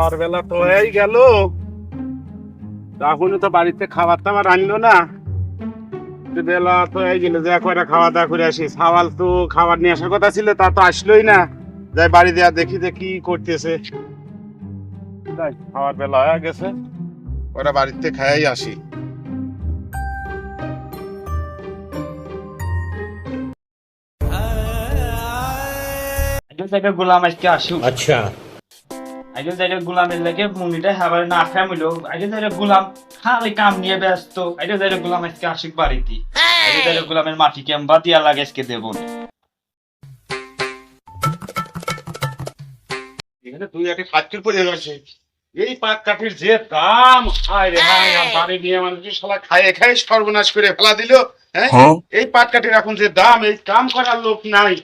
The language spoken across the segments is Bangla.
আর বেলা তো হয়েই গেল। তখনই তো বাড়িতে খাবার টাবার আনলো না। বেলা তো হয়ে গেল যে কয়টা খাওয়া দাওয়া করে আসি। সাওয়াল তো খাবার নিয়ে আসার কথা ছিল, তা তো আসলোই না। যাই বাড়ি দেওয়া দেখি যে কি করতেছে। খাওয়ার বেলা হয়ে গেছে। ওরা বাড়িতে খাই আসি। একজন সাইডে গোলাম আজকে আসু। আচ্ছা। একজন সাইডে গোলামের লাগে মুনিটা হাবার না ফ্যামিলি একজন সাইডে গোলাম খালি কাম নিয়ে ব্যস্ত। একজন সাইডে গোলাম আজকে আশুক বাড়িতে। একজন সাইডে গোলামের মাটি কেম্বা দিয়া লাগে আজকে দেবো এখানে তুই একটা ফাটকির পড়ে গেছে এই পাট কাঠির যে দাম হায় রে হায় বাড়ি নিয়ে মানুষ শালা খায়ে খায়ে সর্বনাশ করে ফেলা দিল হ্যাঁ? এই পাট কাঠির এখন যে দাম এই কাম করার লোক নাই।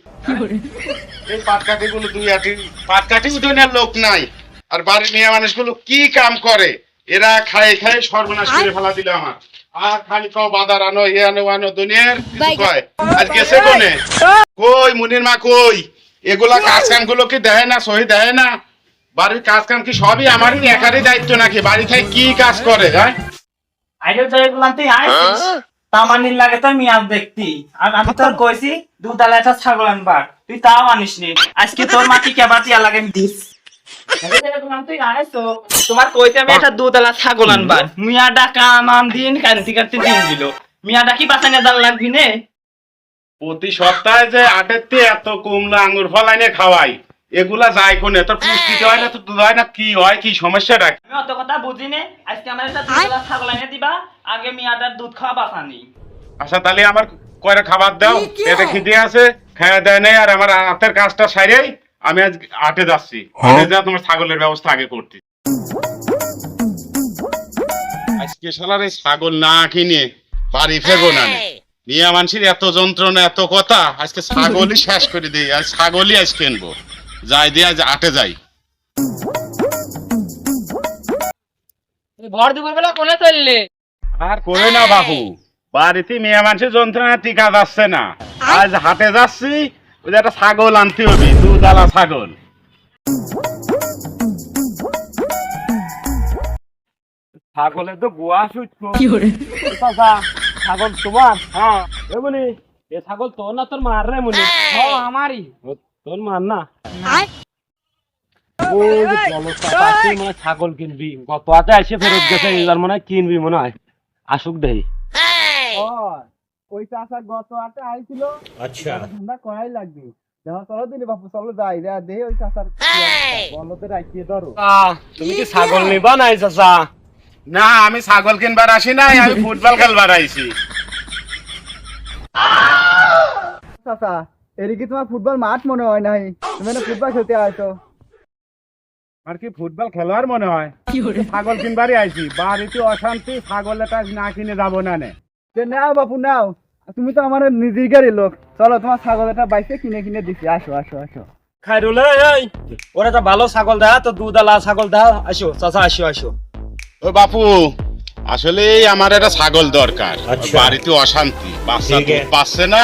এই পাট কাঠি গুলো দুই আটি পাট কাঠি উঠোনের লোক নাই। আর বাড়ি নিয়ে মানুষগুলো কি কাম করে? এরা খায়ে খায়ে সর্বনাশ করে ফেলা দিল আমার। আর খালি কও বাদার আনো এ আনো আনো দুনিয়ার কিছু কয়? আজ গেছে কোনে? কই মুনির মা কই? এগুলা কাজ কামগুলো কি দেয় না সহি দেয় না? বাড়ির কাজ কাম কি সবই আমারই একারই দায়িত্ব নাকি? বাড়ি থেকে কি কাজ করে হ্যাঁ? একজন জায়গায় গোলাম তুই আইছিস তামানির লাগে তো মিয়াজ দেখতি। আর আমি তোর কইছি দুধালা একটা ছাগল আনবার। তুই তাও আনিস নি। আজকে তোর মাটি কেবা দিয়া লাগে দিস। তোমার কইতে আমি একটা দুধালা ছাগল আনবার। মিয়া ডাকা আমান দিন কান্তি কান্তি দিন দিল। মিয়া ডাকি বাঁচানে জাল লাগবি নে। প্রতি সপ্তাহে যে আটের তে এত কুমলা আঙ্গুর ফল আইনে খাওয়াই। এগুলা যায় কোনে তোর পুষ্টিতে হয় না তো দুধ হয় না কি হয় কি সমস্যাটা কি? আমি অত কথা বুঝি নে আজকে আমার একটা দুধালা ছাগল এনে দিবা আগে মিয়াটার দুধ খাওয়া বাঁচানি। আচ্ছা তাহলে আমার কয়টা খাবার দাও? এতে খিদে আছে খাওয়া দেয় নাই আর আমার হাতের কাজটা সাইরেই আমি আজ আটে যাচ্ছি। যা তোমার ছাগলের ব্যবস্থা আগে করতে। আজকে শালার এই ছাগল না কিনে বাড়ি ফেরবো না। নিয়ে মানুষের এত যন্ত্রণা এত কথা আজকে ছাগলই শেষ করে দিই আজ ছাগলই আজ কিনবো যাই দিয়ে আজ আটে যাই ভর দুপুর বেলা কোনে চললে? আর করে না বাবু বাড়িতে মেয়ে মানুষের যন্ত্রণা টিকা যাচ্ছে না। আজ হাটে যাচ্ছি ওই যে একটা ছাগল আনতে হবে দুধালা ছাগল। ছাগলে তো গোয়া সুচ্ছ ছাগল তোমার? হ্যাঁ এ বলি এ ছাগল তোর না তোর মার রে মনি? ও আমারই। তোর মার না? ছাগল কিনবি। এসে ফেরত গেছে এবার মনে হয় কিনবি মনে হয়। আসুক দেহি আচ্ছা। তুমি কি ছাগল নাই না আমি ছাগল কিনবার আসি নাই আমি ফুটবল খেলবার আইসি চাচা এদিকে তোমার ফুটবল মাঠ মনে হয় নাই? তুমি না ফুটবল খেলতে আসো আর কি ফুটবল খেলোয়াড় মনে হয়? ছাগল কিনবারই আইছি। বাড়িতে অশান্তি ছাগল এটা না কিনে যাব না নে। তে নাও বাপু নাও। তুমি তো আমার নিজের গাড়ি লোক। চলো তোমার ছাগল এটা বাইসে কিনে কিনে দিছি। আসো আসো আসো। খাইরুল এই ওরা তো ভালো ছাগল দা তো দুধালা ছাগল দা। আসো চাচা আসো আসো। ও বাপু আসলে আমার একটা ছাগল দরকার। আচ্ছা। বাড়িতে অশান্তি। বাচ্চা পাচ্ছে না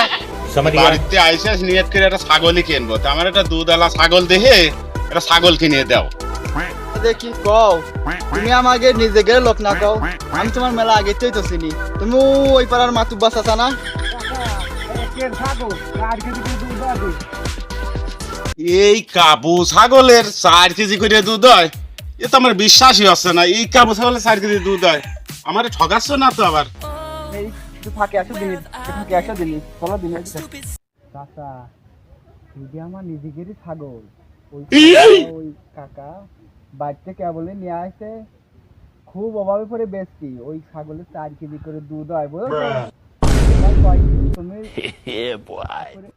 বাড়িতে আইসে নিয়ত করে একটা ছাগলই কিনবো। তো আমার একটা দুধালা ছাগল দেখে একটা ছাগল কিনে দাও। দেখি কও তুমি আমাকে নিজে গেলে লোক না কও? আমি তোমার মেলা আগে তো চিনি তুমি ওই পাড়ার চাচা না? এই কাবু ছাগলের চার কেজি করে দুধ হয়? এ তো আমার বিশ্বাসই হচ্ছে না। এই কাবু ছাগলের চার কেজি দুধ হয়? আমার ঠকাচ্ছ না তো আবার? একটু ফাঁকে আসো দিনি একটু ফাঁকে আসো দিনি চলো দিনি চাচা যদি আমার নিজেদেরই ছাগল। ওই কাকা, ওই কাকা বাড়িতে কেবলে নিয়ে আসে। খুব অভাবে পড়ে বেচতি ওই ছাগলের চার কেজি করে দুধ হয় তুমি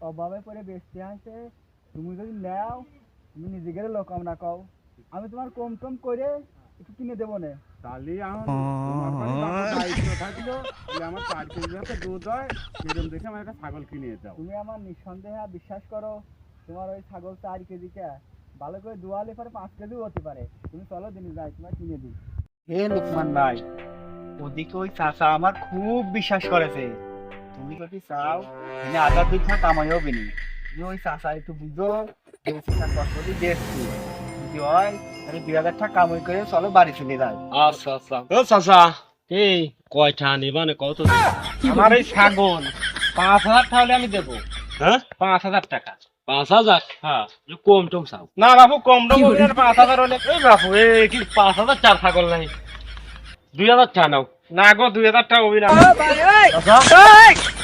অভাবে পড়ে বেচতে আসে। তুমি যদি নাও তুমি নিজেদের লোক আমরা কও। আমি তোমার কম কম করে একটু কিনে দেবো না। তাহলে আমার তোমার দায়িত্ব থাকল। আমার চার কেজি যাতে দুধ হয় সেরকম দেখে আমার একটা ছাগল কিনে দাও। তুমি আমার নিঃসন্দেহে বিশ্বাস করো তোমার ওই ছাগল চার কেজি কে? ভালো করে দুয়ালে পরে পাঁচ কেজিও হতে পারে। তুমি চলো দিনে যাই তোমার কিনে দিই। হে লুকমান ভাই ওদিকে ওই চাচা আমার খুব বিশ্বাস করেছে। তুমি যদি চাও তুমি আধা দুই খানা কামাইও বিনি। তুমি ওই চাষা একটু বুঝো বেশি টাকা কষ্ট দিয়ে দেখছি যদি হয় আমি দুই হাজার টাকা কামাই করে চলো বাড়ি চলে যাই। আচ্ছা আচ্ছা। ও চাচা। এই কয়টা নিবা না কত? আমার এই ছাগল পাঁচ হাজার তাহলে আমি দেবো। হ্যাঁ? পাঁচ হাজার টাকা। পাঁচ হাজার? হ্যাঁ। কম টম চাও। না বাবু কম না, পাঁচ হাজার হলে এই বাপু এই কি পাঁচ হাজার চার ছাগল নাই? দুই হাজার চা নাও। না গো দুই হাজার টাকা হবি না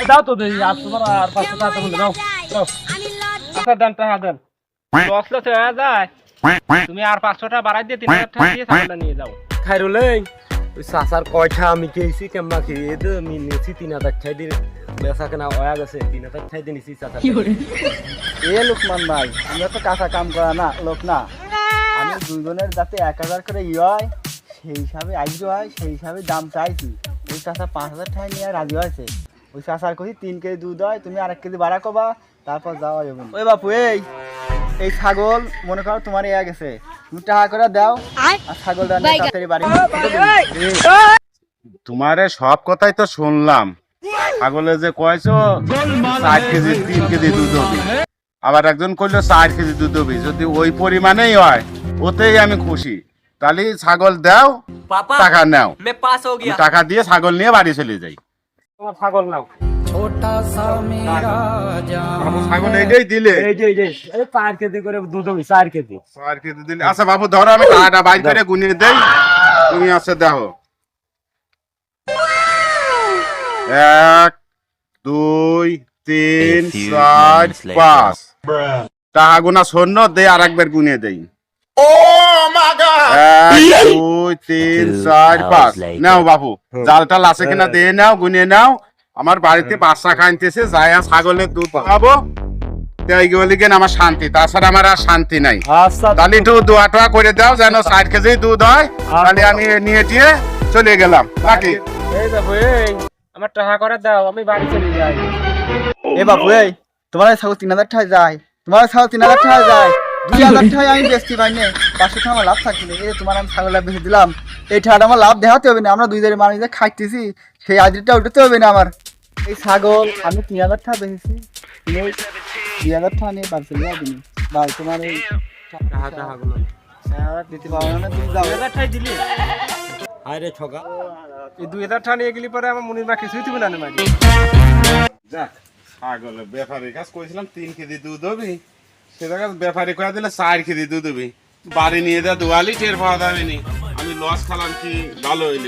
দাও তো দেখি আর তোমার আর পাঁচশো টাকা দাও। দাও। আচ্ছা দেন টাকা দেন। লস লস হয়ে যায়। তুমি আর বাড়াই দিয়ে তিন হাজার টাকা দিয়ে ছাগলটা নিয়ে যাও। খাইরুলে ওই চাচার কয়টা আমি খেয়েছি কেমন খেয়ে আমি নিয়েছি তিন হাজার ঠাই দিয়ে। বেচা কেনা হয়ে গেছে তিন হাজার দিয়ে নিয়েছি চাচা এ লোকমান ভাই আমরা তো কাঁচা কাম করা না লোক না। আমি দুজনের যাতে এক হাজার করে ই হয় সেই হিসাবে আইজ হয় সেই হিসাবে দাম চাইছি। ওই চাষা পাঁচ হাজার টাকা নিয়ে রাজি হয়েছে। ওই চাষার কছি তিন কেজি দুধ হয় তুমি আরেক কেজি বাড়া কবা তারপর যাওয়া যাবে। ওই বাপু এই এই ছাগল মনে করো তোমার ইয়া গেছে। তুমি টাকা করে দাও আর ছাগলটা নিয়ে তাড়াতাড়ি বাড়ি তোমারে সব কথাই তো শুনলাম। ছাগলে যে কয়েছো চার কেজি তিন কেজি দুধ হবে। আবার একজন কইলো চার কেজি দুধ হবে। যদি ওই পরিমাণেই হয় ওতেই আমি খুশি। তাহলে ছাগল দাও টাকা নাও। টাকা দিয়ে ছাগল নিয়ে বাড়ি চলে যাই। তোমার ছাগল নাও। বাবু, ছাগল এইটাই দিলে এই যে এই যে এই চার কেজি করে দুধ হবে চার কেজি। চার কেজি দিলে। আচ্ছা বাবু ধরো আমি টাকাটা বাইর করে গুনিয়ে দেই। তুমি আছে দেখো। এক দুই তিন চার পাঁচ। টাকা গুনা শূন্য দে আর একবার গুনিয়ে দেই এক দুই তিন চার পাঁচ। নাও বাবু জাল টাল আছে কিনা দিয়ে নাও গুনিয়ে নাও। আমার বাড়িতে বাচ্চা খাইতেছে যাই আর ছাগলের দুধ খাব। তাই গেলে কেন আমার শান্তি তাছাড়া আমার আর শান্তি নাই। আচ্ছা তাহলে একটু দোয়া টোয়া করে দাও যেন ষাট কেজি দুধ হয়। তাহলে আমি নিয়ে টিয়ে চলে গেলাম। এই আমার টাকা করে দাও আমি বাড়ি চলে যাই। এ বাবু এই তোমার ছাগল তিন হাজার টাকা যায়। তোমার ছাগল তিন হাজার টাকা যায়। দুই হাজার টাকা আমি বেচতে পাই না। পাঁচশো টাকা আমার লাভ থাকবে এই তোমার আমি ছাগলটা বেঁচে দিলাম। এই টাকাটা আমার লাভ দেখাতে হবে না। আমরা দুই জনের মানুষ যে খাইতেছি। সেই আজরিটা উঠাতে হবে না আমার। এই ছাগল আমি তিন হাজার টাকা বেচেছি। দুই হাজার টাকা নিয়ে বাড়ি চলে যাবি ভাই তোমার এই টাকা দিতে পারব না তুমি যাও দুই হাজার টাকা দিলি? আরে ছকা এই দুই হাজার টাকা নিয়ে গেলি পরে আমার মনির মা কিছুই তুমি না নেমাই যাক ছাগলের ব্যাপারী কাজ করেছিলাম তিন কেজি দুধ হবে। ব্যাপারী কয়ে দিলে চার কেজি দুধ হবে। বাড়ি নিয়ে যা দোয়ালি টের পাওয়া যাবে নি। আমি লস খালাম কি ভালো হইল।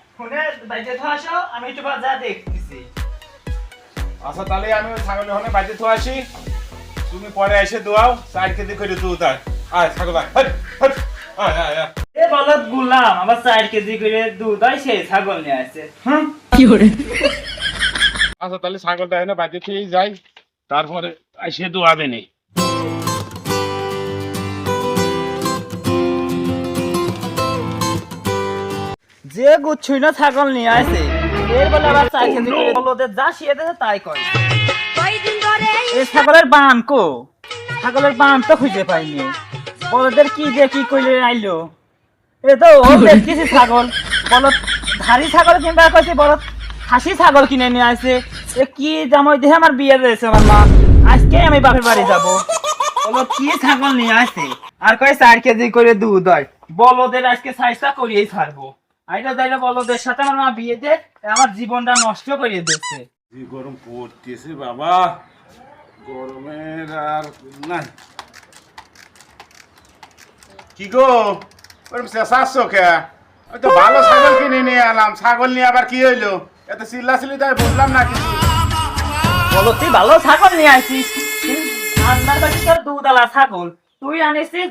ফোনে আসো আমি একটু দেখতেছি। আচ্ছা তাহলে আমি ওই ছাগলের ওখানে বাড়িতে তো আসি। তুমি পরে এসে দোয়াও চার কেজি করে দুধ আয় আয় ছাগল এ বলত গুলাম আবার চার কেজি করে দুধ হয় সেই ছাগল নিয়ে আসছে। হুম? আচ্ছা তাহলে ছাগলটা এনে বাড়িতে খেয়েই যাই তারপরে এসে দোয়াবে নেই যে গুচ্ছুই না ছাগল নিয়ে আসে এর বলে আবার চার কেজি করে বলদের যা শিয়ে দেছে তাই করে এই ছাগলের বান কো? ছাগলের বান তো খুঁজে পাইনি। বলদের কি যে কি কইলে আইলো? এ তো ও দেখতেছি ছাগল। বলত ধারি ছাগল কিনবা কইছে বলত খাসি ছাগল কিনে নিয়ে আসে এ কি জামাই দেহে আমার বিয়ে দিয়েছে আমার মা। আজকে আমি বাপের বাড়ি যাব। বলত কি ছাগল নিয়ে আসে আর কয় চার কেজি করে দুধ হয়? বলদের আজকে সাইজটা করিয়েই ছাড়বো। আইটা তাইলে বলদের সাথে আমার মা বিয়ে দিয়ে আমার জীবনটা নষ্ট করিয়ে দিচ্ছে গরম পড়তেছে বাবা? গরমের আর নাই। কি গো? চেঁচাচ্ছ কে? তো ভালো ছাগল কিনে নিয়ে এলাম ছাগল নিয়ে আবার কি হইল? এত চিল্লা চিল্লি তাই বুঝলাম না কিছু। বলো তুই ভালো ছাগল নিয়ে আসিস ঠান্ডার কাছে তোর দুধ আলা ছাগল। তুই আনিসিস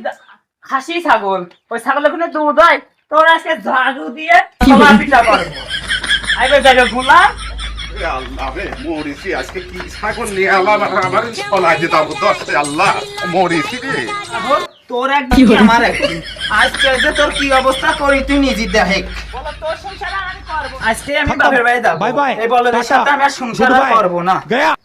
খাসি ছাগল। ওই ছাগলের কোনো দুধ হয়? তোর আজকে ঝাড়ু দিয়ে কলা পিঠা করব। আইবে গুলা। তোর কি আজকে যে তোর কি অবস্থা করি তুই নিজে দেখ। আজকে আমি বাপের বাড়ি যাব। Bye bye. এই বলদের সাথে আমি আর সংসার করব না। গয়া।